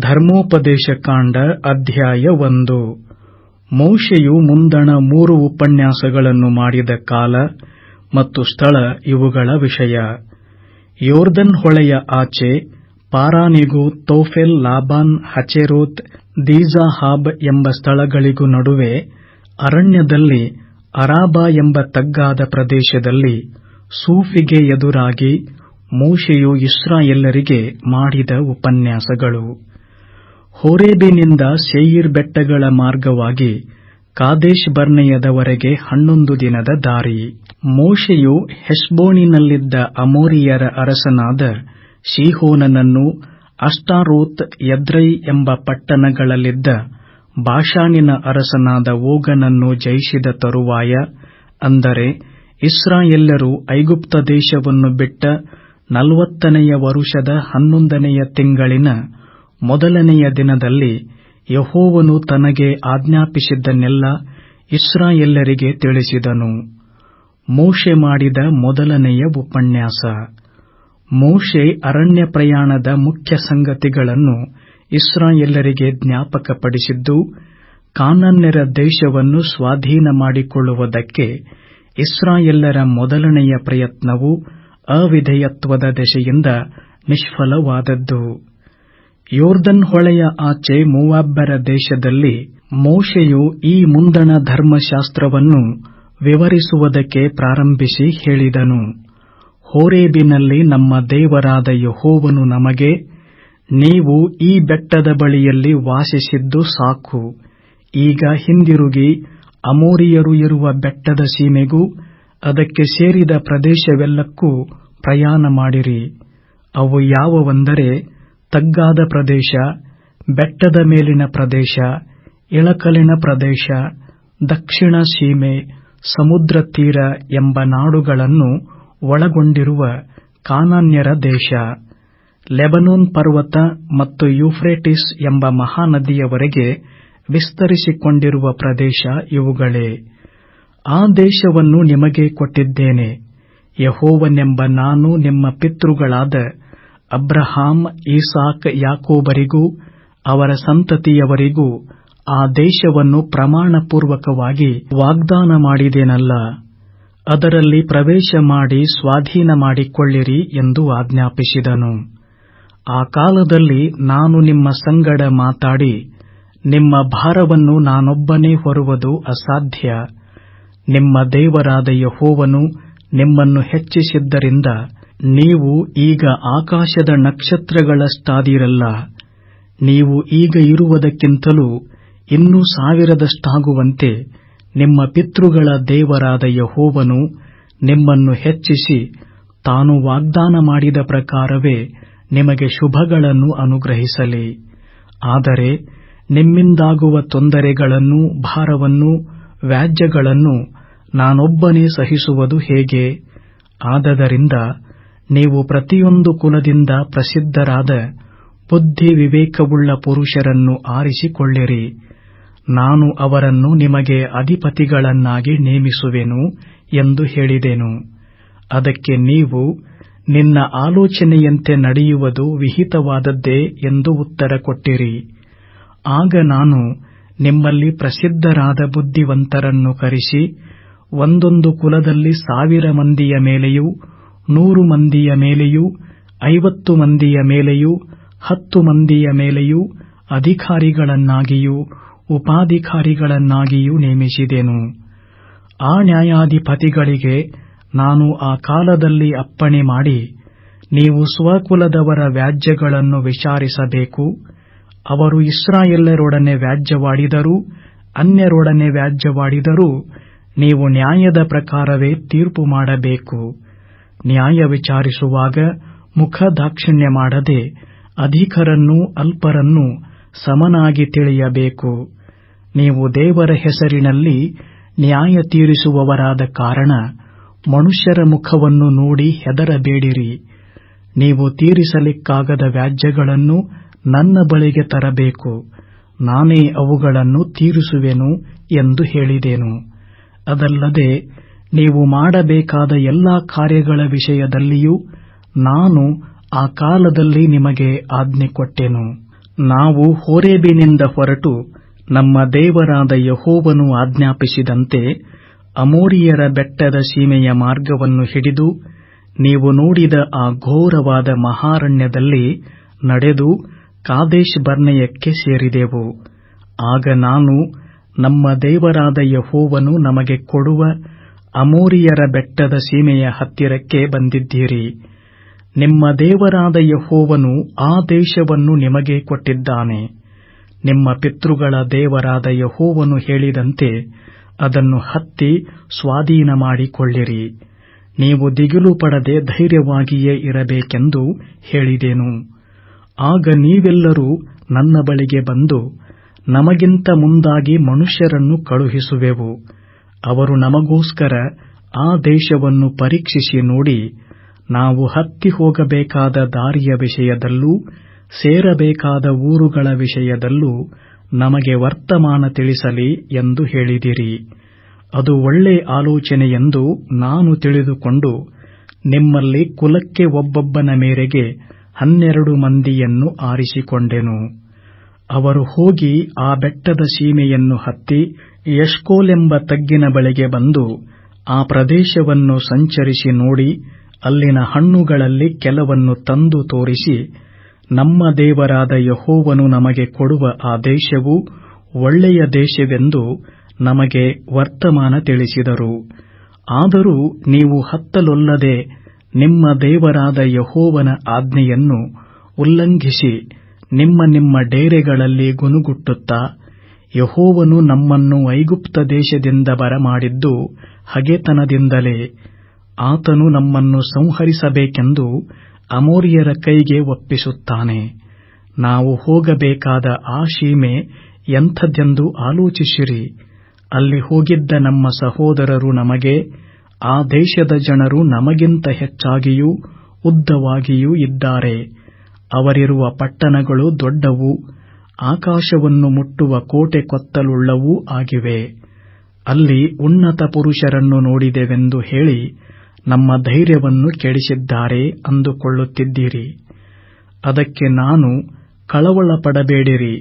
ಧರ್ಮೋಪದೇಶಕಾಂಡ ಅಧ್ಯಾಯ ಒಂದು. ಮೌಷೆಯು ಮುಂದಣ ಮೂರು ಉಪನ್ಯಾಸಗಳನ್ನು ಮಾಡಿದ ಕಾಲ ಮತ್ತು ಸ್ಥಳ ಇವುಗಳ ವಿಷಯ. ಯೋರ್ದನ್ ಹೊಳೆಯ ಆಚೆ ಪಾರಾನಿಗೂ ತೋಫೆಲ್, ಲಾಬಾನ್, ಹಚೆರೋತ್, ದೀಜಾಹಾಬ್ ಎಂಬ ಸ್ಥಳಗಳಿಗೂ ನಡುವೆ ಅರಣ್ಯದಲ್ಲಿ ಅರಾಬಾ ಎಂಬ ತಗ್ಗಾದ ಪ್ರದೇಶದಲ್ಲಿ ಸೂಫಿಗೆ ಎದುರಾಗಿ ಮೋಶೆಯು ಇಸ್ರಾಯೆಲ್ಲರಿಗೆ ಮಾಡಿದ ಉಪನ್ಯಾಸಗಳು. ಹೋರೇಬಿನಿಂದ ಸೇಯಿರ್ ಬೆಟ್ಟಗಳ ಮಾರ್ಗವಾಗಿ ಕಾದೇಶ್ ಬರ್ನೆಯದವರೆಗೆ ಹನ್ನೊಂದು ದಿನದ ದಾರಿ. ಮೋಶೆಯು ಹೆಷ್ಬೋನಿನಲ್ಲಿದ್ದ ಅಮೋರಿಯರ ಅರಸನಾದ ಶಿಹೋನನನ್ನು ಅಷ್ಟಾರೋತ್ ಯದ್ರೈ ಎಂಬ ಪಟ್ಟಣಗಳಲ್ಲಿದ್ದ ಬಾಷಾನಿನ ಅರಸನಾದ ಓಗನನ್ನು ಜಯಿಸಿದ ತರುವಾಯ, ಅಂದರೆ ಇಸ್ರಾಯೆಲ್ಲರು ಐಗುಪ್ತ ದೇಶವನ್ನು ಬಿಟ್ಟ ನಲವತ್ತನೆಯ ವರುಷದ ಹನ್ನೊಂದನೆಯ ತಿಂಗಳಿನ ಮೊದಲನೆಯ ದಿನದಲ್ಲಿ ಯಹೋವನು ತನಗೆ ಆಜ್ಞಾಪಿಸಿದ್ದನ್ನೆಲ್ಲ ಇಸ್ರಾಯೆಲ್ಲರಿಗೆ ತಿಳಿಸಿದನು. ಮೋಶೆ ಮಾಡಿದ ಮೊದಲನೆಯ ಉಪನ್ಯಾಸ. ಮೋಶೆ ಅರಣ್ಯ ಪ್ರಯಾಣದ ಮುಖ್ಯ ಸಂಗತಿಗಳನ್ನು ಇಸ್ರಾಯೆಲ್ಲರಿಗೆ ಜ್ಞಾಪಕಪಡಿಸಿದ್ದು, ಕಾನನ್ಯರ ದೇಶವನ್ನು ಸ್ವಾಧೀನ ಮಾಡಿಕೊಳ್ಳುವುದಕ್ಕೆ ಇಸ್ರಾಯೆಲ್ಲರ ಮೊದಲನೆಯ ಪ್ರಯತ್ನವು ಅವಿಧೇಯತ್ವದ ದೆಸೆಯಿಂದ ನಿಷ್ಫಲವಾದದ್ದು. ಯೋರ್ದನ್ ಹೊಳೆಯ ಆಚೆ ಮೂವಾಬ್ಬರ ದೇಶದಲ್ಲಿ ಮೋಶೆಯು ಈ ಮುಂದಣ ಧರ್ಮಶಾಸ್ತ್ರವನ್ನು ವಿವರಿಸುವುದಕ್ಕೆ ಪ್ರಾರಂಭಿಸಿ ಹೇಳಿದನು. ಹೋರೇಬಿನಲ್ಲಿ ನಮ್ಮ ದೇವರಾದ ಯಹೋವನು ನಮಗೆ, ನೀವು ಈ ಬೆಟ್ಟದ ಬಳಿಯಲ್ಲಿ ವಾಸಿಸಿದ್ದು ಸಾಕು. ಈಗ ಹಿಂದಿರುಗಿ, ಅಮೋರಿಯರು ಇರುವ ಬೆಟ್ಟದ ಸೀಮೆಗೂ ಅದಕ್ಕೆ ಸೇರಿದ ಪ್ರದೇಶವೆಲ್ಲಕ್ಕೂ ಪ್ರಯಾಣ ಮಾಡಿರಿ. ಅವು ಯಾವುವೆಂದರೆ ತಗ್ಗಾದ ಪ್ರದೇಶ, ಬೆಟ್ಟದ ಮೇಲಿನ ಪ್ರದೇಶ, ಇಳಕಲಿನ ಪ್ರದೇಶ, ದಕ್ಷಿಣ ಸೀಮೆ, ಸಮುದ್ರ ತೀರ ಎಂಬ ನಾಡುಗಳನ್ನು ಒಳಗೊಂಡಿರುವ ಕಾನಾನ್ಯರ ದೇಶ. ಲೆಬನೋನ್ ಪರ್ವತ ಮತ್ತು ಯೂಫ್ರೇಟಿಸ್ ಎಂಬ ಮಹಾನದಿಯವರೆಗೆ ವಿಸ್ತರಿಸಿಕೊಂಡಿರುವ ಪ್ರದೇಶ ಇವುಗಳೇ. ಆ ದೇಶವನ್ನು ನಿಮಗೆ ಕೊಟ್ಟಿದ್ದೇನೆ. ಯಹೋವನೆಂಬ ನಾನು ನಿಮ್ಮ ಪಿತೃಗಳಾದ ಅಬ್ರಹಾಂ ಇಸಾಕ್ ಯಾಕೋಬರಿಗೂ, ಅವರ ಸಂತತಿಯವರಿಗೂ ಆ ದೇಶವನ್ನು ಪ್ರಮಾಣಪೂರ್ವಕವಾಗಿ ವಾಗ್ದಾನ ಮಾಡಿದೇನಲ್ಲ. ಅದರಲ್ಲಿ ಪ್ರವೇಶ ಮಾಡಿ ಸ್ವಾಧೀನ ಮಾಡಿಕೊಳ್ಳಿರಿ ಎಂದು ಆಜ್ಞಾಪಿಸಿದನು. ಆ ಕಾಲದಲ್ಲಿ ನಾನು ನಿಮ್ಮ ಸಂಗಡ ಮಾತಾಡಿ, ನಿಮ್ಮ ಭಾರವನ್ನು ನಾನೊಬ್ಬನೇ ಹೊರುವುದು ಅಸಾಧ್ಯ. ನಿಮ್ಮ ದೇವರಾದ ಯಹೋವನು ನಿಮ್ಮನ್ನು ಹೆಚ್ಚಿಸಿದ್ದರಿಂದ ನೀವು ಈಗ ಆಕಾಶದ ನಕ್ಷತ್ರಗಳಷ್ಟಾದಿರಲ್ಲ ನೀವು ಈಗ ಇರುವುದಕ್ಕಿಂತಲೂ ಇನ್ನೂ ಸಾವಿರದಷ್ಟಾಗುವಂತೆ ನಿಮ್ಮ ಪಿತೃಗಳ ದೇವರಾದ ಯಹೋವನು ನಿಮ್ಮನ್ನು ಹೆಚ್ಚಿಸಿ ತಾನು ವಾಗ್ದಾನ ಮಾಡಿದ ಪ್ರಕಾರವೇ ನಿಮಗೆ ಶುಭಗಳನ್ನು ಅನುಗ್ರಹಿಸಲಿ. ಆದರೆ ನಿಮ್ಮಿಂದಾಗುವ ತೊಂದರೆಗಳನ್ನು ಭಾರವನ್ನು ವ್ಯಾಜ್ಯಗಳನ್ನು ನಾನೊಬ್ಬನೇ ಸಹಿಸುವುದು ಹೇಗೆ? ಆದದರಿಂದ ನೀವು ಪ್ರತಿಯೊಂದು ಕುಲದಿಂದ ಪ್ರಸಿದ್ಧರಾದ ಬುದ್ಧಿ ವಿವೇಕವುಳ್ಳ ಪುರುಷರನ್ನು ಆರಿಸಿಕೊಳ್ಳಿರಿ. ನಾನು ಅವರನ್ನು ನಿಮಗೆ ಅಧಿಪತಿಗಳನ್ನಾಗಿ ನೇಮಿಸುವೆನು ಎಂದು ಹೇಳಿದೆನು. ಅದಕ್ಕೆ ನೀವು ನಿನ್ನ ಆಲೋಚನೆಯಂತೆ ನಡೆಯುವುದು ವಿಹಿತವಾದದ್ದೇ ಎಂದು ಉತ್ತರ ಕೊಟ್ಟಿರಿ. ಆಗ ನಾನು ನಿಮ್ಮಲ್ಲಿ ಪ್ರಸಿದ್ಧರಾದ ಬುದ್ಧಿವಂತರನ್ನು ಕರೆಸಿ, ಒಂದೊಂದು ಕುಲದಲ್ಲಿ ಸಾವಿರ ಮಂದಿಯ ಮೇಲೆಯೂ ನೂರು ಮಂದಿಯ ಮೇಲೆಯೂ, ಐವತ್ತು ಮಂದಿಯ ಮೇಲೆಯೂ, ಹತ್ತು ಮಂದಿಯ ಮೇಲೆಯೂ ಅಧಿಕಾರಿಗಳನ್ನಾಗಿಯೂ, ಉಪಾಧಿಕಾರಿಗಳನ್ನಾಗಿಯೂ ನೇಮಿಸಿದೆನು. ಆ ನ್ಯಾಯಾಧಿಪತಿಗಳಿಗೆ ನಾನು ಆ ಕಾಲದಲ್ಲಿ ಅಪ್ಪಣೆ ಮಾಡಿ, ನೀವು ಸ್ವಕುಲದವರ ವ್ಯಾಜ್ಯಗಳನ್ನು ವಿಚಾರಿಸಬೇಕು. ಅವರು ಇಸ್ರಾಯೆಲ್ಲರೊಡನೆ ವ್ಯಾಜ್ಯವಾಡಿದರೂ, ಅನ್ಯರೊಡನೆ ವ್ಯಾಜ್ಯವಾಡಿದರೂ, ನೀವು ನ್ಯಾಯದ ಪ್ರಕಾರವೇ ತೀರ್ಪು ಮಾಡಬೇಕು. ನ್ಯಾಯ ವಿಚಾರಿಸುವಾಗ ಮುಖದಾಕ್ಷಿಣ್ಯ ಮಾಡದೆ ಅಧಿಕರನ್ನೂ ಅಲ್ಪರನ್ನೂ ಸಮನಾಗಿ ತಿಳಿಯಬೇಕು. ನೀವು ದೇವರ ಹೆಸರಿನಲ್ಲಿ ನ್ಯಾಯ ತೀರಿಸುವವರಾದ ಕಾರಣ ಮನುಷ್ಯರ ಮುಖವನ್ನು ನೋಡಿ ಹೆದರಬೇಡಿರಿ. ನೀವು ತೀರಿಸಲಿಕ್ಕಾಗದ ವ್ಯಾಜ್ಯಗಳನ್ನು ನನ್ನ ಬಳಿಗೆ ತರಬೇಕು. ನಾನೇ ಅವುಗಳನ್ನು ತೀರಿಸುವೆನು ಎಂದು ಹೇಳಿದೆನು. ಅದಲ್ಲದೆ ನೀವು ಮಾಡಬೇಕಾದ ಎಲ್ಲಾ ಕಾರ್ಯಗಳ ವಿಷಯದಲ್ಲಿಯೂ ನಾನು ಆ ಕಾಲದಲ್ಲಿ ನಿಮಗೆ ಆಜ್ಞೆ ಕೊಟ್ಟೆನು. ನಾವು ಹೊರೇಬಿನಿಂದ ಹೊರಟು ನಮ್ಮ ದೇವರಾದ ಯಹೋವನು ಆಜ್ಞಾಪಿಸಿದಂತೆ ಅಮೋರಿಯರ ಬೆಟ್ಟದ ಸೀಮೆಯ ಮಾರ್ಗವನ್ನು ಹಿಡಿದು ನೀವು ನೋಡಿದ ಆ ಘೋರವಾದ ಮಹಾರಣ್ಯದಲ್ಲಿ ನಡೆದು ಕಾದೇಶ್ ಬರ್ಣಯಕ್ಕೆ ಸೇರಿದೆವು. ಆಗ ನಾನು ನಮ್ಮ ದೇವರಾದ ಯಹೋವನು ನಮಗೆ ಕೊಡುವ ಅಮೋರಿಯರ ಬೆಟ್ಟದ ಸೀಮೆಯ ಹತ್ತಿರಕ್ಕೆ ಬಂದಿದ್ದೀರಿ. ನಿಮ್ಮ ದೇವರಾದ ಯಹೋವನು ಆ ದೇಶವನ್ನು ನಿಮಗೆ ಕೊಟ್ಟಿದ್ದಾನೆ. ನಿಮ್ಮ ಪಿತೃಗಳ ದೇವರಾದ ಯಹೋವನು ಹೇಳಿದಂತೆ ಅದನ್ನು ಹತ್ತಿ ಸ್ವಾಧೀನ ಮಾಡಿಕೊಳ್ಳಿರಿ ನೀವು ದಿಗಿಲು ಪಡದೆ ಧೈರ್ಯವಾಗಿಯೇ ಇರಬೇಕೆಂದು ಹೇಳಿದೆನು. ಆಗ ನೀವೆಲ್ಲರೂ ನನ್ನ ಬಳಿಗೆ ಬಂದು ನಮಗಿಂತ ಮುಂದಾಗಿ ಮನುಷ್ಯರನ್ನು ಕಳುಹಿಸುವೆವು. ಅವರು ನಮಗೋಸ್ಕರ ಆ ದೇಶವನ್ನು ಪರೀಕ್ಷಿಸಿ ನೋಡಿ, ನಾವು ಹತ್ತಿ ಹೋಗಬೇಕಾದ ದಾರಿಯ ವಿಷಯದಲ್ಲೂ, ಸೇರಬೇಕಾದ ಊರುಗಳ ವಿಷಯದಲ್ಲೂ ನಮಗೆ ವರ್ತಮಾನ ತಿಳಿಸಲಿ ಎಂದು ಹೇಳಿದಿರಿ. ಅದು ಒಳ್ಳೆ ಆಲೋಚನೆಯೆಂದು ನಾನು ತಿಳಿದುಕೊಂಡು, ನಿಮ್ಮಲ್ಲಿ ಕುಲಕ್ಕೆ ಒಬ್ಬೊಬ್ಬನ ಮೇರೆಗೆ ಹನ್ನೆರಡು ಮಂದಿಯನ್ನು ಆರಿಸಿಕೊಂಡೆನು. ಅವರು ಹೋಗಿ ಆ ಬೆಟ್ಟದ ಸೀಮೆಯನ್ನು ಹತ್ತಿ ಎಷ್ಕೋಲೆಂಬ ತಗ್ಗಿನ ಬಳಿಗೆ ಬಂದು ಆ ಪ್ರದೇಶವನ್ನು ಸಂಚರಿಸಿ ನೋಡಿ ಅಲ್ಲಿನ ಹಣ್ಣುಗಳಲ್ಲಿ ಕೆಲವನ್ನು ತಂದು ತೋರಿಸಿ, ನಮ್ಮ ದೇವರಾದ ಯಹೋವನು ನಮಗೆ ಕೊಡುವ ಆ ದೇಶವು ಒಳ್ಳೆಯ ದೇಶವೆಂದು ನಮಗೆ ವರ್ತಮಾನ ತಿಳಿಸಿದರು. ಆದರೂ ನೀವು ಹತ್ತಲೊಲ್ಲದೆ ನಿಮ್ಮ ದೇವರಾದ ಯಹೋವನ ಆಜ್ಞೆಯನ್ನು ಉಲ್ಲಂಘಿಸಿ ನಿಮ್ಮ ನಿಮ್ಮ ಡೇರೆಗಳಲ್ಲಿ ಗುನುಗುಟ್ಟುತ್ತಾ ಯಹೋವನು ನಮ್ಮನ್ನು ಐಗುಪ್ತ ದೇಶದಿಂದ ಬರಮಾಡಿದ್ದು ಹಗೆತನದಿಂದಲೇ ಆತನು ನಮ್ಮನ್ನು ಸಂಹರಿಸಬೇಕೆಂದು ಅಮೋರಿಯರ ಕೈಗೆ ಒಪ್ಪಿಸುತ್ತಾನೆ. ನಾವು ಹೋಗಬೇಕಾದ ಆ ಸೀಮೆ ಎಂಥದ್ದೆಂದು ಆಲೋಚಿಸಿರಿ. ಅಲ್ಲಿ ಹೋಗಿದ್ದ ನಮ್ಮ ಸಹೋದರರು ನಮಗೆ, ಆ ದೇಶದ ಜನರು ನಮಗಿಂತ ಹೆಚ್ಚಾಗಿಯೂ ಉದ್ದವಾಗಿಯೂ ಇದ್ದಾರೆ. ಅವರಿರುವ ಪಟ್ಟಣಗಳು ದೊಡ್ಡವು ಆಕಾಶವನ್ನು ಮುಟ್ಟುವ ಕೋಟೆ ಕೊತ್ತಲುಳ್ಳವೂ ಆಗಿವೆ. ಅಲ್ಲಿ ಉನ್ನತ ಪುರುಷರನ್ನು ನೋಡಿದೆವೆಂದು ಹೇಳಿ ನಮ್ಮ ಧೈರ್ಯವನ್ನು ಕೆಡಿಸಿದ್ದಾರೆ ಅಂದುಕೊಳ್ಳುತ್ತಿದ್ದೀರಿ. ಅದಕ್ಕೆ ನಾನು ಕಳವಳ ಪಡಬೇಡಿರಿ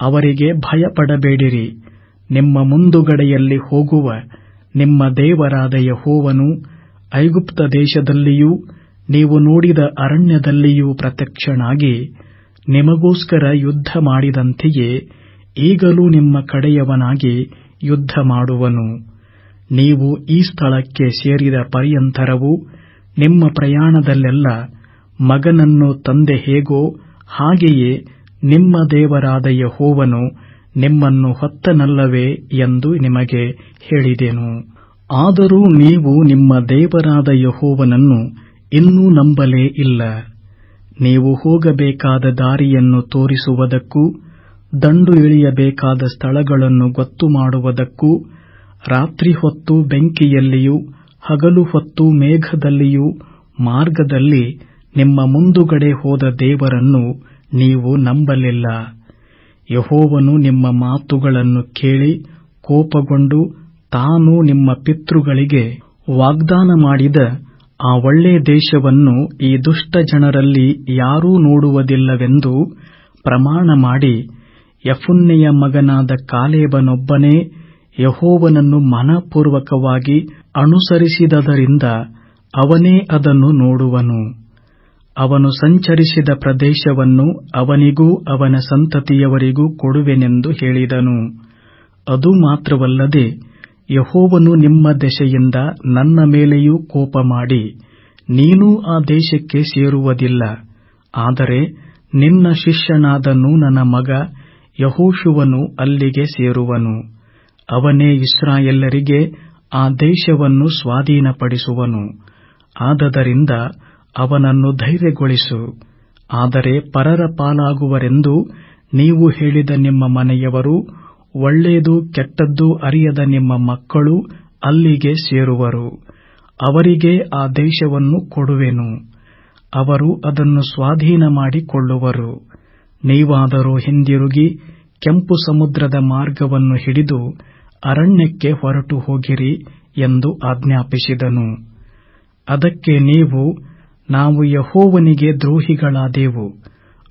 ಅವರಿಗೆ ಭಯಪಡಬೇಡಿರಿ. ನಿಮ್ಮ ಮುಂದುಗಡೆಯಲ್ಲಿ ಹೋಗುವ ನಿಮ್ಮ ದೇವರಾದ ಯಹೋವನು ಐಗುಪ್ತ ದೇಶದಲ್ಲಿಯೂ, ನೀವು ನೋಡಿದ ಅರಣ್ಯದಲ್ಲಿಯೂ ಪ್ರತ್ಯಕ್ಷನಾಗಿ ನಿಮಗೋಸ್ಕರ ಯುದ್ಧ ಮಾಡಿದಂತೆಯೇ ಈಗಲೂ ನಿಮ್ಮ ಕಡೆಯವನಾಗಿ ಯುದ್ಧ ಮಾಡುವನು. ನೀವು ಈ ಸ್ಥಳಕ್ಕೆ ಸೇರಿದ ಪರ್ಯಂತರವು ನಿಮ್ಮ ಪ್ರಯಾಣದಲ್ಲೆಲ್ಲ ಮಗನನ್ನು ತಂದೆ ಹೇಗೋ ಹಾಗೆಯೇ ನಿಮ್ಮ ದೇವರಾದ ಯಹೋವನು ನಿಮ್ಮನ್ನು ಹೊತ್ತನಲ್ಲವೇ ಎಂದು ನಿಮಗೆ ಹೇಳಿದೆನು. ಆದರೂ ನೀವು ನಿಮ್ಮ ದೇವರಾದ ಯಹೋವನನ್ನು ಇನ್ನೂ ನಂಬಲೇ ಇಲ್ಲ. ನೀವು ಹೋಗಬೇಕಾದ ದಾರಿಯನ್ನು ತೋರಿಸುವುದಕ್ಕೂ, ದಂಡು ಇಳಿಯಬೇಕಾದ ಸ್ಥಳಗಳನ್ನು ಗೊತ್ತು ಮಾಡುವುದಕ್ಕೂ, ರಾತ್ರಿ ಹೊತ್ತು ಬೆಂಕಿಯಲ್ಲಿಯೂ, ಹಗಲು ಹೊತ್ತು ಮೇಘದಲ್ಲಿಯೂ, ಮಾರ್ಗದಲ್ಲಿ ನಿಮ್ಮ ಮುಂದುಗಡೆ ಹೋದ ದೇವರನ್ನು ನೀವು ನಂಬಲಿಲ್ಲ. ಯಹೋವನು ನಿಮ್ಮ ಮಾತುಗಳನ್ನು ಕೇಳಿ ಕೋಪಗೊಂಡು ತಾನು ನಿಮ್ಮ ಪಿತೃಗಳಿಗೆ ವಾಗ್ದಾನ ಮಾಡಿದ ಆ ಒಳ್ಳೆ ದೇಶವನ್ನು ಈ ದುಷ್ಟ ಜನರಲ್ಲಿ ಯಾರೂ ನೋಡುವುದಿಲ್ಲವೆಂದು ಪ್ರಮಾಣ ಮಾಡಿ ಯಫುನ್ನೆಯ ಮಗನಾದ ಕಾಲೇಬನೊಬ್ಬನೇ ಯಹೋವನನ್ನು ಮನಪೂರ್ವಕವಾಗಿ ಅನುಸರಿಸಿದದರಿಂದ ಅವನೇ ಅದನ್ನು ನೋಡುವನು. ಅವನು ಸಂಚರಿಸಿದ ಪ್ರದೇಶವನ್ನು ಅವನಿಗೂ ಅವನ ಸಂತತಿಯವರಿಗೂ ಕೊಡುವೆನೆಂದು ಹೇಳಿದನು. ಅದು ಮಾತ್ರವಲ್ಲದೆ ಯಹೋವನು ನಿಮ್ಮ ದೆಸೆಯಿಂದ ನನ್ನ ಮೇಲೆಯೂ ಕೋಪ ಮಾಡಿ, ನೀನೂ ಆ ದೇಶಕ್ಕೆ ಸೇರುವುದಿಲ್ಲ. ಆದರೆ ನಿನ್ನ ಶಿಷ್ಯನಾದ ನೂನನ ಮಗ ಯಹೋಶುವನು ಅಲ್ಲಿಗೆ ಸೇರುವನು. ಅವನೇ ಇಸ್ರಾಯೇಲರಿಗೆ ಆ ದೇಶವನ್ನು ಸ್ವಾಧೀನಪಡಿಸುವನು. ಆದದರಿಂದ ಅವನನ್ನು ಧೈರ್ಯಗೊಳಿಸು. ಆದರೆ ಪರರ ಪಾಲಾಗುವರೆಂದು ನೀವು ಹೇಳಿದ ನಿಮ್ಮ ಮನೆಯವರು ಒಳ್ಳೆಯದು, ಕೆಟ್ಟದ್ದು ಅರಿಯದ ನಿಮ್ಮ ಮಕ್ಕಳು ಅಲ್ಲಿಗೆ ಸೇರುವರು. ಅವರಿಗೆ ಆ ದೇಶವನ್ನು ಕೊಡುವೆನು. ಅವರು ಅದನ್ನು ಸ್ವಾಧೀನ ಮಾಡಿಕೊಳ್ಳುವರು ನೀವಾದರೂ ಹಿಂದಿರುಗಿ, ಕೆಂಪು ಸಮುದ್ರದ ಮಾರ್ಗವನ್ನು ಹಿಡಿದು ಅರಣ್ಯಕ್ಕೆ ಹೊರಟು ಹೋಗಿರಿ ಎಂದು ಆಜ್ಞಾಪಿಸಿದನು. ಅದಕ್ಕೆ ನೀವು, ನಾವು ಯಹೋವನಿಗೆ ದ್ರೋಹಿಗಳಾದೆವು.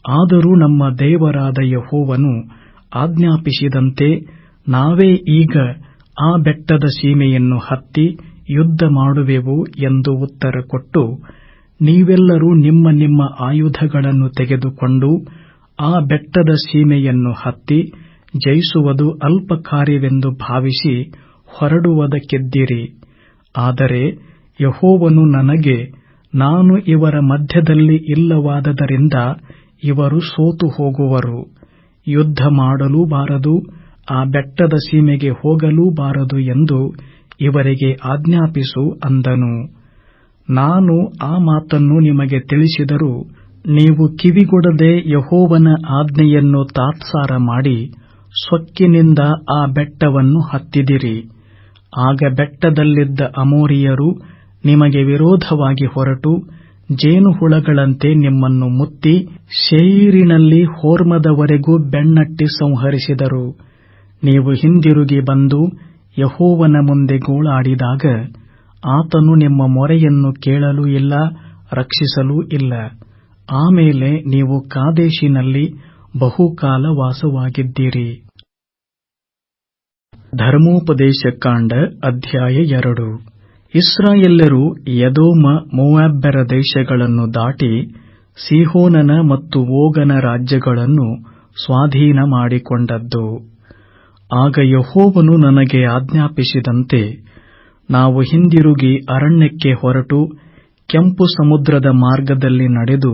ಆದರೂ ನಮ್ಮ ದೇವರಾದ ಯಹೋವನು ಆಜ್ಞಾಪಿಸಿದಂತೆ ನಾವೇ ಈಗ ಆ ಬೆಟ್ಟದ ಸೀಮೆಯನ್ನು ಹತ್ತಿ ಯುದ್ಧ ಮಾಡುವೆವು ಎಂದು ಉತ್ತರ ಕೊಟ್ಟು ನೀವೆಲ್ಲರೂ ನಿಮ್ಮ ನಿಮ್ಮ ಆಯುಧಗಳನ್ನು ತೆಗೆದುಕೊಂಡು ಆ ಬೆಟ್ಟದ ಸೀಮೆಯನ್ನು ಹತ್ತಿ ಜಯಿಸುವುದು ಅಲ್ಪ ಕಾರ್ಯವೆಂದು ಭಾವಿಸಿ ಹೊರಡುವುದಕ್ಕೆದ್ದಿರಿ. ಆದರೆ ಯಹೋವನು ನನಗೆ, ನಾನು ಇವರ ಮಧ್ಯದಲ್ಲಿ ಇಲ್ಲವಾದದರಿಂದ ಇವರು ಸೋತು ಹೋಗುವರು ಯುದ್ಧ ಮಾಡಲೂ ಬಾರದು, ಆ ಬೆಟ್ಟದ ಸೀಮೆಗೆ ಹೋಗಲೂ ಬಾರದು ಎಂದು ಇವರಿಗೆ ಆಜ್ಞಾಪಿಸು ಅಂದನು. ನಾನು ಆ ಮಾತನ್ನು ನಿಮಗೆ ತಿಳಿಸಿದರೂ ನೀವು ಕಿವಿಗೊಡದೆ ಯಹೋವನ ಆಜ್ಞೆಯನ್ನು ತಾತ್ಸಾರ ಮಾಡಿ ಸೊಕ್ಕಿನಿಂದ ಆ ಬೆಟ್ಟವನ್ನು ಹತ್ತಿದಿರಿ. ಆಗ ಬೆಟ್ಟದಲ್ಲಿದ್ದ ಅಮೋರಿಯರು ನಿಮಗೆ ವಿರೋಧವಾಗಿ ಹೊರಟು ಜೇನುಹುಳಗಳಂತೆ ನಿಮ್ಮನ್ನು ಮುತ್ತಿ ಶೈರಿನಲ್ಲಿ ಹೋರ್ಮದವರೆಗೂ ಬೆನ್ನಟ್ಟಿ ಸಂಹರಿಸಿದರು. ನೀವು ಹಿಂದಿರುಗಿ ಬಂದು ಯಹೋವನ ಮುಂದೆ ಗೋಳಾಡಿದಾಗ ಆತನು ನಿಮ್ಮ ಮೊರೆಯನ್ನು ಕೇಳಲೂ ಇಲ್ಲ, ರಕ್ಷಿಸಲೂ ಇಲ್ಲ. ಆಮೇಲೆ ನೀವು ಕಾದೇಶಿನಲ್ಲಿ ಬಹುಕಾಲ ವಾಸವಾಗಿದ್ದೀರಿ. ಧರ್ಮೋಪದೇಶಕಾಂಡ ಅಧ್ಯಾಯ ಎರಡು. ಇಸ್ರಾಯೆಲ್ಲರು ಯದೋಮ ಮೋವಾಬ್ಬರ ದೇಶಗಳನ್ನು ದಾಟಿ ಸಿಹೋನನ ಮತ್ತು ಓಗನ ರಾಜ್ಯಗಳನ್ನು ಸ್ವಾಧೀನ ಮಾಡಿಕೊಂಡದ್ದು. ಆಗ ಯಹೋವನು ನನಗೆ ಆಜ್ಞಾಪಿಸಿದಂತೆ ನಾವು ಹಿಂದಿರುಗಿ ಅರಣ್ಯಕ್ಕೆ ಹೊರಟು ಕೆಂಪು ಸಮುದ್ರದ ಮಾರ್ಗದಲ್ಲಿ ನಡೆದು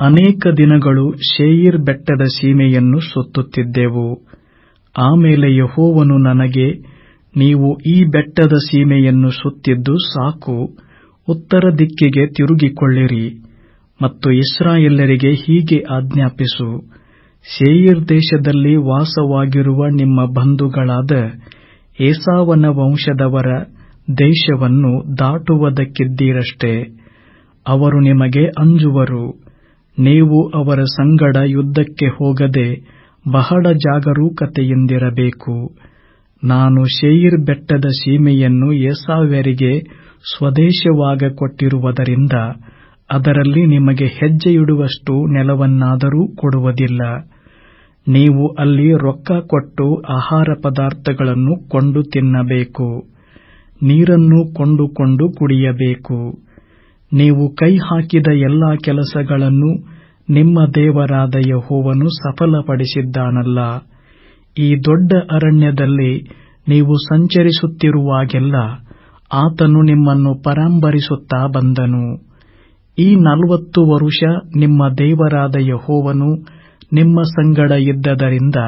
ಅನೇಕ ದಿನಗಳು ಶೇಯಿರ್ ಬೆಟ್ಟದ ಸೀಮೆಯನ್ನು ಸುತ್ತುತ್ತಿದ್ದೆವು. ಆಮೇಲೆ ಯಹೋವನು ನನಗೆ ನೀವು ಈ ಬೆಟ್ಟದ ಸೀಮೆಯನ್ನು ಸುತ್ತಿದ್ದು ಸಾಕು. ಉತ್ತರ ದಿಕ್ಕಿಗೆ ತಿರುಗಿಕೊಳ್ಳಿರಿ ಮತ್ತು ಇಸ್ರಾಯೆಲ್ಲರಿಗೆ ಹೀಗೆ ಆಜ್ಞಾಪಿಸು. ಸೇಯಿರ್ ದೇಶದಲ್ಲಿ ವಾಸವಾಗಿರುವ ನಿಮ್ಮ ಬಂಧುಗಳಾದ ಏಸಾವನ ವಂಶದವರ ದೇಶವನ್ನು ದಾಟುವುದಕ್ಕಿದ್ದೀರಷ್ಟೇ. ಅವರು ನಿಮಗೆ ಅಂಜುವರು. ನೀವು ಅವರ ಸಂಗಡ ಯುದ್ಧಕ್ಕೆ ಹೋಗದೆ ಬಹಳ ಜಾಗರೂಕತೆಯಿಂದಿರಬೇಕು. ನಾನು ಶೇಯಿರ್ ಬೆಟ್ಟದ ಸೀಮೆಯನ್ನು ಏಸಾವ್ಯರಿಗೆ ಸ್ವದೇಶವಾಗ ಕೊಟ್ಟಿರುವುದರಿಂದ ಅದರಲ್ಲಿ ನಿಮಗೆ ಹೆಜ್ಜೆಯಿಡುವಷ್ಟು ನೆಲವನ್ನಾದರೂ ಕೊಡುವುದಿಲ್ಲ. ನೀವು ಅಲ್ಲಿ ರೊಕ್ಕ ಕೊಟ್ಟು ಆಹಾರ ಪದಾರ್ಥಗಳನ್ನು ಕೊಂಡು ತಿನ್ನಬೇಕು. ನೀರನ್ನು ಕೊಂಡುಕೊಂಡು ಕುಡಿಯಬೇಕು. ನೀವು ಕೈ ಹಾಕಿದ ಎಲ್ಲಾ ಕೆಲಸಗಳನ್ನು ನಿಮ್ಮ ದೇವರಾದ ಯಹೋವನು ಸಫಲಪಡಿಸಿದ್ದಾನಲ್ಲ. ಈ ದೊಡ್ಡ ಅರಣ್ಯದಲ್ಲಿ ನೀವು ಸಂಚರಿಸುತ್ತಿರುವಾಗೆಲ್ಲ ಆತನು ನಿಮ್ಮನ್ನು ಪರಾಂಬರಿಸುತ್ತಾ ಬಂದನು. ಈ ನಲವತ್ತು ವರುಷ ನಿಮ್ಮ ದೇವರಾದ ಯಹೋವನು ನಿಮ್ಮ ಸಂಗಡ ಇದ್ದದರಿಂದ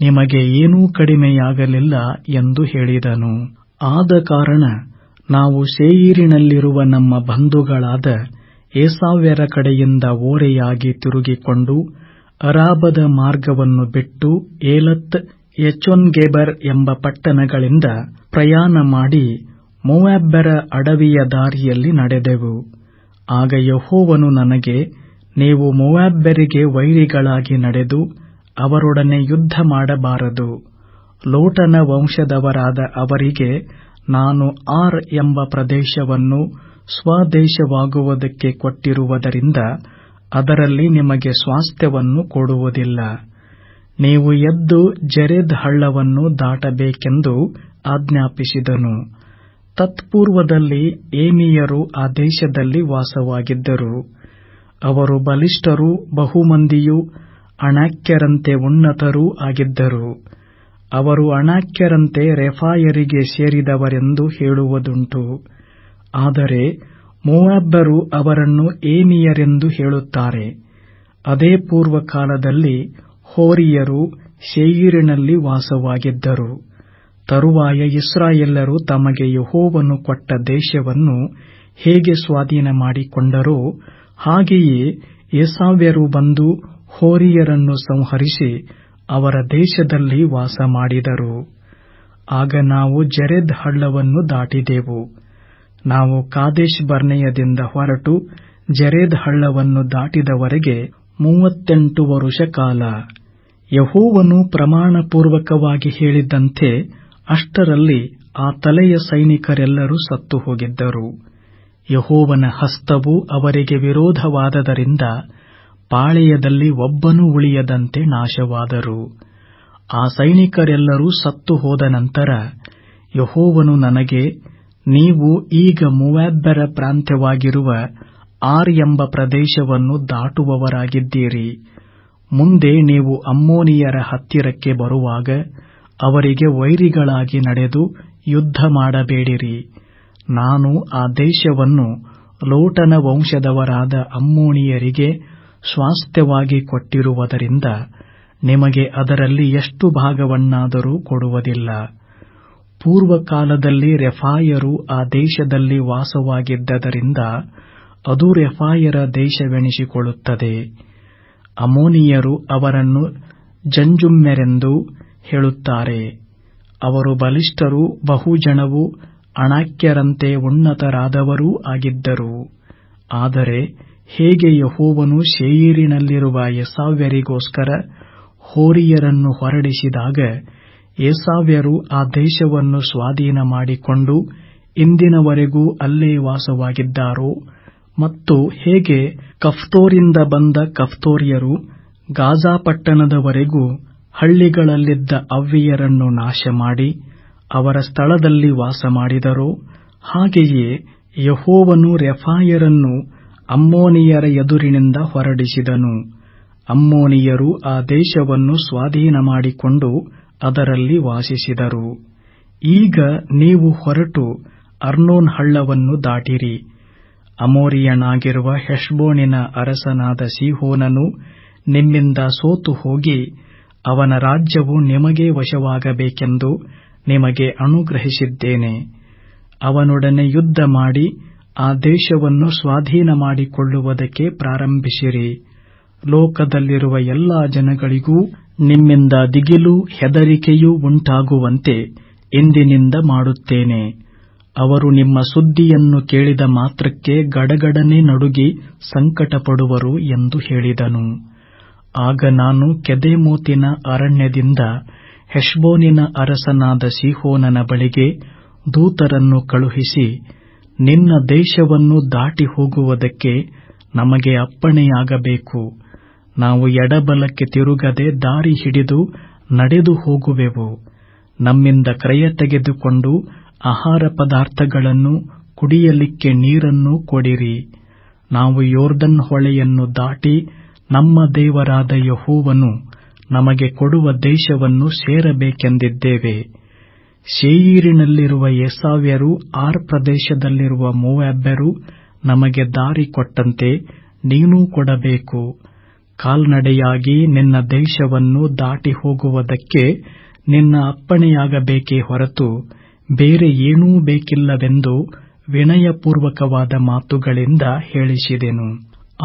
ನಿಮಗೆ ಏನೂ ಕಡಿಮೆಯಾಗಲಿಲ್ಲ ಎಂದು ಹೇಳಿದನು. ಆದ ಕಾರಣ ನಾವು ಸೇಯೀರಿನಲ್ಲಿರುವ ನಮ್ಮ ಬಂಧುಗಳಾದ ಏಸಾವ್ಯರ ಕಡೆಯಿಂದ ಓರೆಯಾಗಿ ತಿರುಗಿಕೊಂಡು ಅರಾಬದ ಮಾರ್ಗವನ್ನು ಬಿಟ್ಟು ಏಲತ್ ಎಚೊನ್ಗೆಬರ್ ಎಂಬ ಪಟ್ಟಣಗಳಿಂದ ಪ್ರಯಾಣ ಮಾಡಿ ಮೋವಾಬ್ಬರ ಅಡವಿಯ ದಾರಿಯಲ್ಲಿ ನಡೆದೆವು. ಆಗ ಯಹೋವನು ನನಗೆ, ನೀವು ಮೋವಾಬ್ಬರಿಗೆ ವೈರಿಗಳಾಗಿ ನಡೆದು ಅವರೊಡನೆ ಯುದ್ಧ ಮಾಡಬಾರದು. ಲೋಟನ ವಂಶದವರಾದ ಅವರಿಗೆ ನಾನು ಆರ್ ಎಂಬ ಪ್ರದೇಶವನ್ನು ಸ್ವದೇಶವಾಗುವುದಕ್ಕೆ ಕೊಟ್ಟಿರುವುದರಿಂದ ಅದರಲ್ಲಿ ನಿಮಗೆ ಸ್ವಾಸ್ಥ್ಯವನ್ನು ಕೊಡುವುದಿಲ್ಲ. ನೀವು ಎದ್ದು ಜರೆದ್ ಹಳ್ಳವನ್ನು ದಾಟಬೇಕೆಂದು ಆಜ್ಞಾಪಿಸಿದನು. ತತ್ಪೂರ್ವದಲ್ಲಿ ಏಮಿಯರು ಆ ದೇಶದಲ್ಲಿ ವಾಸವಾಗಿದ್ದರು. ಅವರು ಬಲಿಷ್ಠರೂ, ಬಹುಮಂದಿಯೂ ಅಣಾಕ್ಯರಂತೆ ಉನ್ನತರೂ ಆಗಿದ್ದರು. ಅವರು ಅಣಾಕ್ಯರಂತೆ ರೆಫಾಯರಿಗೆ ಸೇರಿದವರೆಂದು ಹೇಳುವುದುಂಟು. ಆದರೆ ಮೋವಾಬ್ಬರು ಅವರನ್ನು ಏಮಿಯರೆಂದು ಹೇಳುತ್ತಾರೆ. ಅದೇ ಪೂರ್ವಕಾಲದಲ್ಲಿ ಹೋರಿಯರು ಶೇಯೀರಿನಲ್ಲಿ ವಾಸವಾಗಿದ್ದರು. ತರುವಾಯ ಇಸ್ರಾಯೆಲ್ಲರು ತಮಗೆ ಯಹೋವನ್ನು ಕೊಟ್ಟ ದೇಶವನ್ನು ಹೇಗೆ ಸ್ವಾಧೀನ ಮಾಡಿಕೊಂಡರೋ ಹಾಗೆಯೇ ಏಸಾವ್ಯರು ಬಂದು ಹೋರಿಯರನ್ನು ಸಂಹರಿಸಿ ಅವರ ದೇಶದಲ್ಲಿ ವಾಸ ಮಾಡಿದರು ಆಗ ನಾವು ಜೆರೆದ್ ಹಳ್ಳವನ್ನು ದಾಟಿದೆವು. ನಾವು ಕಾದೇಶ್ ಬರ್ನೆಯದಿಂದ ಹೊರಟು ಜರೇದ್ ಹಳ್ಳವನ್ನು ದಾಟಿದವರೆಗೆ ಮೂವತ್ತೆಂಟು ವರುಷ ಕಾಲ. ಯಹೋವನು ಪ್ರಮಾಣಪೂರ್ವಕವಾಗಿ ಹೇಳಿದ್ದಂತೆ ಅಷ್ಟರಲ್ಲಿ ಆ ತಲೆಯ ಸೈನಿಕರೆಲ್ಲರೂ ಸತ್ತು ಹೋಗಿದ್ದರು. ಯಹೋವನ ಹಸ್ತವು ಅವರಿಗೆ ವಿರೋಧವಾದದರಿಂದ ಪಾಳೆಯದಲ್ಲಿ ಒಬ್ಬನೂ ಉಳಿಯದಂತೆ ನಾಶವಾದರು. ಆ ಸೈನಿಕರೆಲ್ಲರೂ ಸತ್ತು ಹೋದ ನಂತರ ಯಹೋವನು ನನಗೆ ನೀವು ಈಗ ಮೂವಬ್ಬರ ಪ್ರಾಂತ್ಯವಾಗಿರುವ ಆರ್ ಎಂಬ ಪ್ರದೇಶವನ್ನು ದಾಟುವವರಾಗಿದ್ದೀರಿ. ಮುಂದೆ ನೀವು ಅಮ್ಮೋನಿಯರ ಹತ್ತಿರಕ್ಕೆ ಬರುವಾಗ ಅವರಿಗೆ ವೈರಿಗಳಾಗಿ ನಡೆದು ಯುದ್ಧ ಮಾಡಬೇಡಿರಿ. ನಾನು ಆ ದೇಶವನ್ನು ಲೋಟನ ವಂಶದವರಾದ ಅಮ್ಮೋನಿಯರಿಗೆ ಸ್ವಾಸ್ಥ್ಯವಾಗಿ ಕೊಟ್ಟಿರುವುದರಿಂದ ನಿಮಗೆ ಅದರಲ್ಲಿ ಎಷ್ಟು ಭಾಗವನ್ನಾದರೂ ಕೊಡುವುದಿಲ್ಲ. ಪೂರ್ವಕಾಲದಲ್ಲಿ ರೆಫಾಯರು ಆ ದೇಶದಲ್ಲಿ ವಾಸವಾಗಿದ್ದರಿಂದ ಅದು ರೆಫಾಯರ ದೇಶವೆನಿಸಿಕೊಳ್ಳುತ್ತದೆ. ಅಮೋನಿಯರು ಅವರನ್ನು ಜಂಜುಮ್ಮೆರೆಂದು ಹೇಳುತ್ತಾರೆ. ಅವರು ಬಲಿಷ್ಠರು, ಬಹುಜನವು ಅಣಾಕ್ಯರಂತೆ ಉನ್ನತರಾದವರೂ ಆಗಿದ್ದರು. ಆದರೆ ಹೇಗೆ ಯಹೋವನು ಶೇಯೀರಿನಲ್ಲಿರುವ ಎಸಾವ್ಯರಿಗೋಸ್ಕರ ಹೋರಿಯರನ್ನು ಹೊರಡಿಸಿದಾಗ ಏಸಾವ್ಯರು ಆ ದೇಶವನ್ನು ಸ್ವಾಧೀನ ಮಾಡಿಕೊಂಡು ಇಂದಿನವರೆಗೂ ಅಲ್ಲೇ ವಾಸವಾಗಿದ್ದಾರೋ ಮತ್ತು ಹೇಗೆ ಕಫ್ತೋರಿಂದ ಬಂದ ಕಫ್ತೋರಿಯರು ಗಾಜಾ ಪಟ್ಟಣದವರೆಗೂ ಹಳ್ಳಿಗಳಲ್ಲಿದ್ದ ಅವ್ವಿಯರನ್ನು ನಾಶ ಮಾಡಿ ಅವರ ಸ್ಥಳದಲ್ಲಿ ವಾಸ ಮಾಡಿದರೋ ಹಾಗೆಯೇ ಯಹೋವನು ರೆಫಾಯರನ್ನು ಅಮ್ಮೋನಿಯರ ಎದುರಿನಿಂದ ಹೊರಡಿಸಿದನು. ಅಮ್ಮೋನಿಯರು ಆ ದೇಶವನ್ನು ಸ್ವಾಧೀನ ಮಾಡಿಕೊಂಡು ಅದರಲ್ಲಿ ವಾಸಿಸಿದರು. ಈಗ ನೀವು ಹೊರಟು ಅರ್ನೋನ್ ಹಳ್ಳವನ್ನು ದಾಟಿರಿ. ಅಮೋರಿಯನಾಗಿರುವ ಹೆಷ್ಬೋನಿನ ಅರಸನಾದ ಸಿಹೋನನು ನಿಮ್ಮಿಂದ ಸೋತು ಹೋಗಿ ಅವನ ರಾಜ್ಯವು ನಿಮಗೆ ವಶವಾಗಬೇಕೆಂದು ನಿಮಗೆ ಅನುಗ್ರಹಿಸಿದ್ದೇನೆ. ಅವನೊಡನೆ ಯುದ್ಧ ಮಾಡಿ ಆ ದೇಶವನ್ನು ಸ್ವಾಧೀನ ಮಾಡಿಕೊಳ್ಳುವುದಕ್ಕೆ ಪ್ರಾರಂಭಿಸಿರಿ. ಲೋಕದಲ್ಲಿರುವ ಎಲ್ಲಾ ಜನಗಳಿಗೂ ನಿಮ್ಮಿಂದ ದಿಗಿಲು ಹೆದರಿಕೆಯೂ ಉಂಟಾಗುವಂತೆ ಇಂದಿನಿಂದ ಮಾಡುತ್ತೇನೆ. ಅವರು ನಿಮ್ಮ ಸುದ್ದಿಯನ್ನು ಕೇಳಿದ ಮಾತ್ರಕ್ಕೆ ಗಡಗಡನೆ ನಡುಗಿ ಸಂಕಟಪಡುವರು ಎಂದು ಹೇಳಿದನು. ಆಗ ನಾನು ಕೆದೆಮೂತಿನ ಅರಣ್ಯದಿಂದ ಹೆಷ್ಬೋನಿನ ಅರಸನಾದ ಸಿಹೋನನ ಬಳಿಗೆ ದೂತರನ್ನು ಕಳುಹಿಸಿ, ನಿನ್ನ ದೇಶವನ್ನು ದಾಟಿ ಹೋಗುವುದಕ್ಕೆ ನಮಗೆ ಅಪ್ಪಣೆಯಾಗಬೇಕು. ನಾವು ಎಡಬಲಕ್ಕೆ ತಿರುಗದೆ ದಾರಿ ಹಿಡಿದು ನಡೆದು ಹೋಗುವೆವು. ನಮ್ಮಿಂದ ಕ್ರಯ ತೆಗೆದುಕೊಂಡು ಆಹಾರ ಪದಾರ್ಥಗಳನ್ನು, ಕುಡಿಯಲಿಕ್ಕೆ ನೀರನ್ನು ಕೊಡಿರಿ. ನಾವು ಯೋರ್ದನ್ ಹೊಳೆಯನ್ನು ದಾಟಿ ನಮ್ಮ ದೇವರಾದ ಯಹೋವನು ನಮಗೆ ಕೊಡುವ ದೇಶವನ್ನು ಸೇರಬೇಕೆಂದಿದ್ದೇವೆ. ಶೇಯೀರಿನಲ್ಲಿರುವ ಏಸಾವ್ಯರು, ಆರ್ ಪ್ರದೇಶದಲ್ಲಿರುವ ಮೋವಾಬ್ಯರು ನಮಗೆ ದಾರಿ ಕೊಟ್ಟಂತೆ ನೀನೂ ಕೊಡಬೇಕು. ಕಾಲ್ನಡೆಯಾಗಿ ನಿನ್ನ ದೇಶವನ್ನು ದಾಟಿ ಹೋಗುವುದಕ್ಕೆ ನಿನ್ನ ಅಪ್ಪಣೆಯಾಗಬೇಕೇ ಹೊರತು ಬೇರೆ ಏನೂ ಬೇಕಿಲ್ಲವೆಂದು ವಿನಯಪೂರ್ವಕವಾದ ಮಾತುಗಳಿಂದ ಹೇಳಿಸಿದೆನು.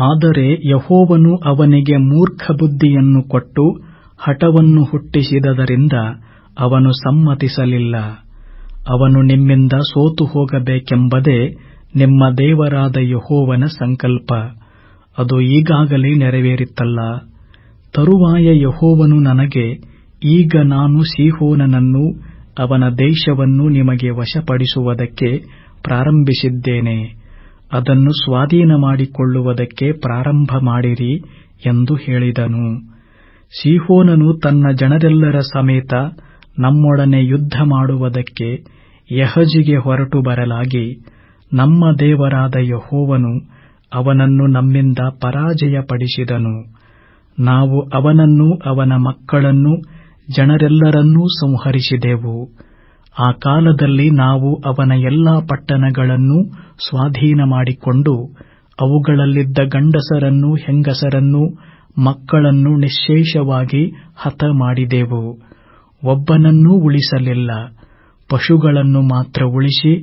ಆದರೆ ಯಹೋವನು ಅವನಿಗೆ ಮೂರ್ಖ ಬುದ್ಧಿಯನ್ನು ಕೊಟ್ಟು ಹಠವನ್ನು ಹುಟ್ಟಿಸಿದದರಿಂದ ಅವನು ಸಮ್ಮತಿಸಲಿಲ್ಲ. ಅವನು ನಿಮ್ಮಿಂದ ಸೋತು ಹೋಗಬೇಕೆಂಬುದೇ ನಿಮ್ಮ ದೇವರಾದ ಯಹೋವನ ಸಂಕಲ್ಪ. ಅದು ಈಗಾಗಲೇ ನೆರವೇರಿತ್ತಲ್ಲ. ತರುವಾಯ ಯಹೋವನು ನನಗೆ, ಈಗ ನಾನು ಸಿಹೋನನನ್ನು ಅವನ ದೇಶವನ್ನು ನಿಮಗೆ ವಶಪಡಿಸುವುದಕ್ಕೆ ಪ್ರಾರಂಭಿಸಿದ್ದೇನೆ. ಅದನ್ನು ಸ್ವಾಧೀನ ಮಾಡಿಕೊಳ್ಳುವುದಕ್ಕೆ ಪ್ರಾರಂಭ ಮಾಡಿರಿ ಎಂದು ಹೇಳಿದನು. ಸಿಹೋನನು ತನ್ನ ಜನರೆಲ್ಲರ ಸಮೇತ ನಮ್ಮೊಡನೆ ಯುದ್ಧ ಮಾಡುವುದಕ್ಕೆ ಯಹಜಿಗೆ ಹೊರಟು ಬರಲಾಗಿ ನಮ್ಮ ದೇವರಾದ ಯಹೋವನು ಅವನನ್ನು ನಮ್ಮಿಂದ ಪರಾಜಯಪಡಿಸಿದನು. ನಾವು ಅವನನ್ನೂ ಅವನ ಮಕ್ಕಳನ್ನು ಜನರೆಲ್ಲರನ್ನೂ ಸಂಹರಿಸಿದೆವು. ಆ ಕಾಲದಲ್ಲಿ ನಾವು ಅವನ ಎಲ್ಲಾ ಪಟ್ಟಣಗಳನ್ನು ಸ್ವಾಧೀನ ಮಾಡಿಕೊಂಡು ಅವುಗಳಲ್ಲಿದ್ದ ಗಂಡಸರನ್ನೂ ಹೆಂಗಸರನ್ನೂ ಮಕ್ಕಳನ್ನು ನಿಶ್ಶೇಷವಾಗಿ ಹತ ಮಾಡಿದೆವು ಒಬ್ಬನನ್ನೂ ಉಳಿಸಲಿಲ್ಲ. ಪಶುಗಳನ್ನು ಮಾತ್ರ ಉಳಿಸಿ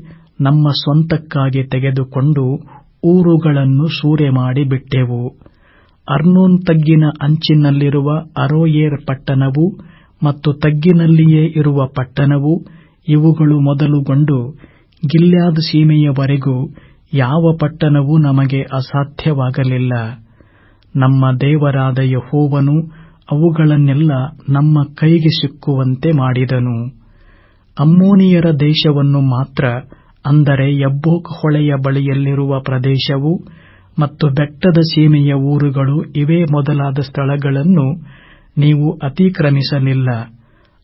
ನಮ್ಮ ಸ್ವಂತಕ್ಕಾಗಿ ತೆಗೆದುಕೊಂಡು ಊರುಗಳನ್ನು ಸೂರೆ ಮಾಡಿ ಬಿಟ್ಟೆವು. ಅರ್ನೋನ್ ತಗ್ಗಿನ ಅಂಚಿನಲ್ಲಿರುವ ಅರೋಯೇರ್ ಪಟ್ಟಣವು ಮತ್ತು ತಗ್ಗಿನಲ್ಲಿಯೇ ಇರುವ ಪಟ್ಟಣವು ಇವುಗಳು ಮೊದಲುಗೊಂಡು ಗಿಲ್ಯಾದ್ ಸೀಮೆಯವರೆಗೂ ಯಾವ ಪಟ್ಟಣವೂ ನಮಗೆ ಅಸಾಧ್ಯವಾಗಲಿಲ್ಲ. ನಮ್ಮ ದೇವರಾದ ಯೆಹೋವನು ಅವುಗಳನ್ನೆಲ್ಲ ನಮ್ಮ ಕೈಗೆ ಸಿಕ್ಕುವಂತೆ ಮಾಡಿದನು. ಅಮ್ಮೋನಿಯರ ದೇಶವನ್ನು ಮಾತ್ರ ಅಂದರೆ ಯಬ್ಬೋಕ್ ಹೊಳೆಯ ಬಳಿಯಲ್ಲಿರುವ ಪ್ರದೇಶವು ಮತ್ತು ಬೆಟ್ಟದ ಸೀಮೆಯ ಊರುಗಳು ಇವೇ ಮೊದಲಾದ ಸ್ಥಳಗಳನ್ನು ನೀವು ಅತಿಕ್ರಮಿಸಲಿಲ್ಲ.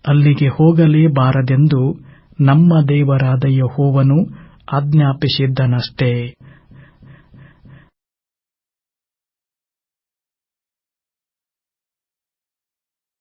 ಅಲ್ಲಿಗೆ ಹೋಗಲೇಬಾರದೆಂದು ನಮ್ಮ ದೇವರಾದ ಯೆಹೋವನು ಆಜ್ಞಾಪಿಸಿದ್ದನಷ್ಟೇ.